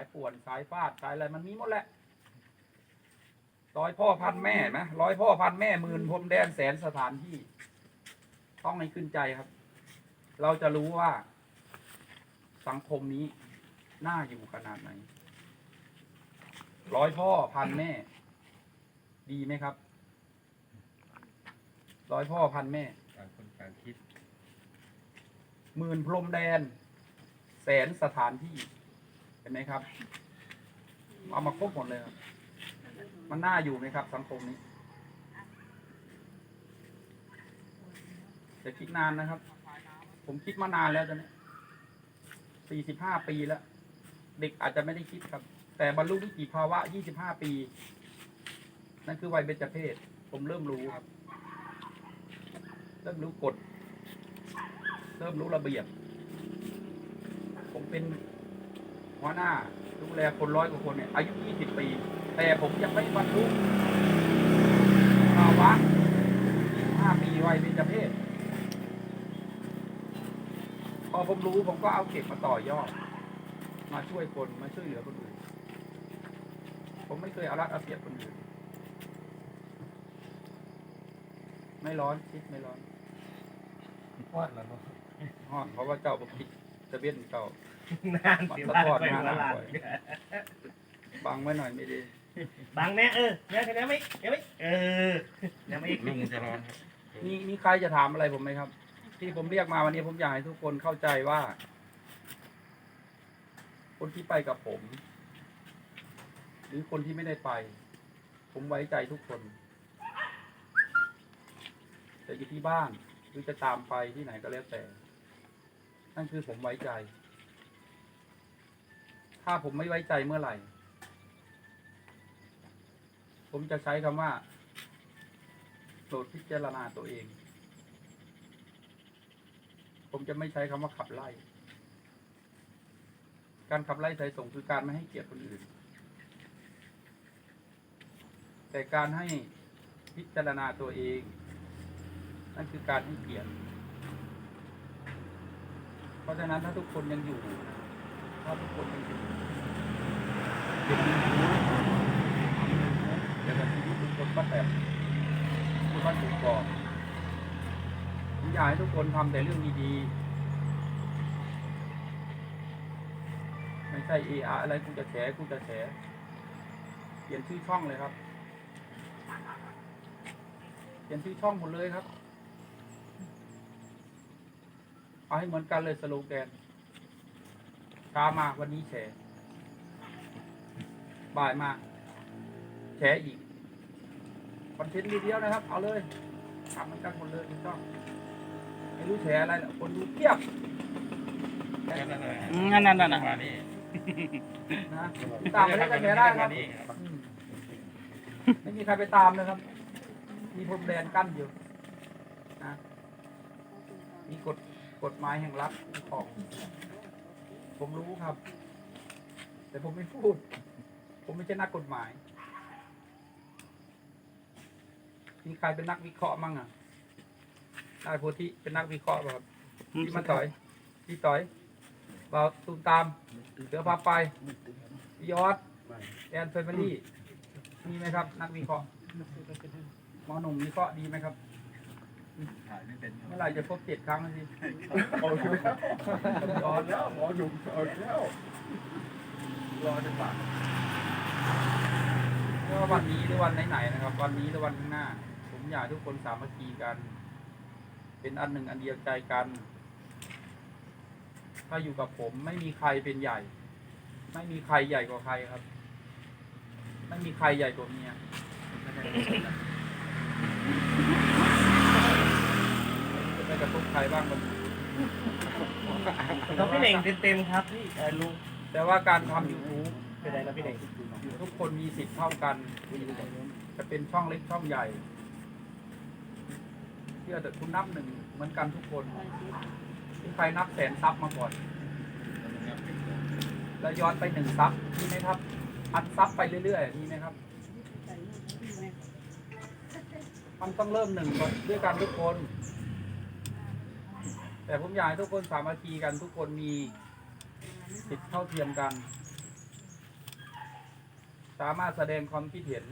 ายป่วนสายฟาดสายอะไรมันมีหมดแหละร้อยพ่อพันแม่ไหมร้อยพ่อพันแม่หมื่นพรมแดนแสนสถานที่ ต้องให้ขึ้นใจครับ เราจะรู้ว่า สังคมนี้น่าอยู่ขนาดไหน ร้อยพ่อพันแม่ ดีไหมครับ ร้อยพ่อพันแม่ต่างคนต่างคิดหมื่นพรมแดน แสนสถานที่ เห็นไหมครับ เอามาครบหมดเลยครับ มันน่าอยู่ไหมครับ สังคมนี้จะคิดนานนะครับ ผมคิดมานานแล้วตอนนี้สี่สิบห้าปีแล้ว เด็กอาจจะไม่ได้คิดครับ แต่บรรลุนิติภาวะยี่สิบห้าปี นั่นคือวัยเบญจเพศ ผมเริ่มรู้ครับ เริ่มรู้กฎ เริ่มรู้ระเบียบ ผมเป็น หัวหน้าดูแลคนร้อยกว่าคนเนี่ยอายุยี่สิบปี แต่ผมยังไม่บรรลุภาวะยี่สิบห้าปีวัยเบญจเพศพอผมรู้ผมก็เอาเก็บมาต่อยอด มาช่วยคนมาช่วยเหลือคนอื่น ผมไม่เคยเอารัดเอาเปรียบคนอื่น ไม่ร้อนคิดไม่ร้อนพอดแล้วเนาะฮ้อนเพราะว่าเจ้าผมคิด จะเบี้ยนเจ้านานสิว่าไปมาลาบังไว้หน่อยไม่ดี บังแน่เออเนี่ยคะแนนไม่เดี๋ยวไม่เออเดี๋ยวไม่ลุงจะร้อนครับนี่นี่ใครจะถามอะไรผมไหมครับ ที่ผมเรียกมาวันนี้ผมอยากให้ทุกคนเข้าใจว่า คนที่ไปกับผม หรือคนที่ไม่ได้ไป ผมไว้ใจทุกคนจะอยู่ที่บ้านหรือจะตามไปที่ไหนก็แล้วแต่ นั่นคือผมไว้ใจ ถ้าผมไม่ไว้ใจเมื่อไหร่ ผมจะใช้คำว่าโปรดพิจารณาตัวเอง ผมจะไม่ใช้คำว่าขับไล่ การขับไล่สายส่งคือการไม่ให้เกียรติคนอื่น แต่การให้พิจารณาตัวเอง นั่นคือการให้เกียรติ ราะฉะนั้นถ้าทุกคนยังอยู่ถ้าทุกคนยังอยู่เป็นมือรู้อย่างกับชีวิตทุกคนก็แบบคุณบ้นถูกบอกผมอยากให้ทุกคนทำแต่เรื่องดีๆ ไม่ใช่เอออะไรกูจะแฉกูจะแฉเปลี่ยนชื่อช่องเลยครับ เปลี่ยนชื่อช่องหมดเลยครับ เอาให้เหมือนกันเลยสโลแกนเช้ามาวันนี้แฉบ่ายมาแฉอีกคอนเทนต์เดียวนะครับ เอาเลยทำเหมือนกันหมดเลยทุกช่องไม่รู้แฉอะไรหรอกคนดูเพียบนั่นนั่นนั่นมานี่นะตามไปได้ก็แฉได้ครับอืมไม่มีใครไปตามเลยครับ มีพรมแดนกั้นอยู่นะมีกฎ กฎหมายแห่งรัฐคุ้มครองผมรู้ครับ แต่ผมไม่พูด ผมไม่ใช่นักกฎหมาย มีใครเป็นนักวิเคราะห์มั่งอะนายโพธิเป็นนักวิเคราะห์ป่ะครับพี่มาต่อยพี่ต่อยบ่าตูมตามเสือพาไปพยอดแอนเฟมิลี่มีไหมครับ นักวิเคราะห์หมอหนุ่มวิเคราะห์ดีไหมครับ ถ่ายไม่เป็นเมื่อไหร่จะครบเจ็ดครั้งนะสิโอ้ยยอดแล้วหมอหนุ่มเอาแล้วรอจะปากไม่ว่าวันนี้หรือวันไหนๆนะครับ วันนี้หรือวันข้างหน้า ผมอยากให้ทุกคนสามัคคีกัน เป็นอันหนึ่งอันเดียวใจกัน ถ้าอยู่กับผมไม่มีใครเป็นใหญ่ ไม่มีใครใหญ่กว่าใครครับ ไม่มีใครใหญ่กว่าเมีย จะไปกระทบใครบ้างก็น้องพี่เน่งเต็มๆครับพี่เออลุงแต่ว่าการทำยูทูบเป็นไรนะพี่เน่งทุกคนมีสิทธิ์เท่ากัน จะเป็นช่องเล็กช่องใหญ่เชื่อแต่คุณนับหนึ่งเหมือนกันทุกคนมีใครนับแสนซับมาก่อน แล้วย้อนไปหนึ่งซับมีไหมครับ อัดซับไปเรื่อยๆมีไหมครับ มันต้องเริ่มหนึ่งก่อนด้วยกันทุกคน แต่ผมอยากให้ทุกคนสามัคคีกันทุกคนมีสิทธิเท่าเทียมกัน สามารถแสดงความคิดเห็น